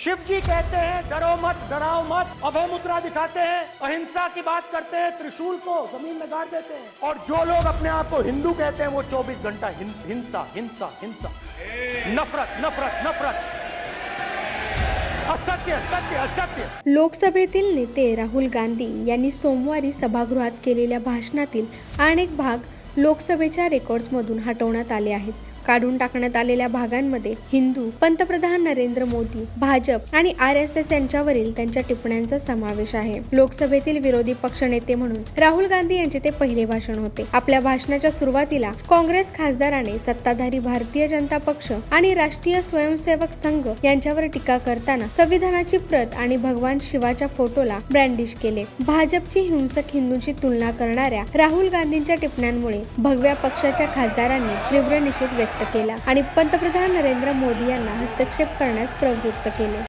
शिव जी कहते हैं डरो मत डराओ मत अभय मुद्रा दिखाते हैं अहिंसा की बात करते हैं त्रिशूल को जमीन में गाड़ देते हैं। और जो लोग अपने आप को हिंदू कहते हैं वो 24 घंटा हिंसा हिंसा हिंसा। नफरत नफरत नफरत। असत्य सत्य असत्य। लोकसभेतील नेते राहुल गांधी यांनी सोमवारी सभागृहात केलेल्या भाषणातील अनेक भाग लोकसभेच्या रेकॉर्ड्समधून हटवण्यात आले आहेत. काढून टाकण्यात आलेल्या भागांमध्ये हिंदू पंतप्रधान नरेंद्र मोदी भाजप आणि आर एस एस यांच्यावरील त्यांच्या टिप्पण्यांचा समावेश आहे. लोकसभेतील विरोधी पक्षनेते म्हणून राहुल गांधी यांचे ते पहिले भाषण होते. आपल्या भाषणाच्या सुरुवातीला काँग्रेस खासदाराने सत्ताधारी भारतीय जनता पक्ष आणि राष्ट्रीय स्वयंसेवक संघ यांच्यावर टीका करताना संविधानाची प्रत आणि भगवान शिवाच्या फोटोला ब्रँडिश केले. भाजपची हिंसक हिंदूंची तुलना करणाऱ्या राहुल गांधींच्या टिप्पण्यांमुळे भगव्या पक्षाच्या खासदारांनी तीव्र निषेध व्यक्त केला आणि पंतप्रधान नरेंद्र मोदी यांना हस्तक्षेप करण्यास प्रवृत्त केले.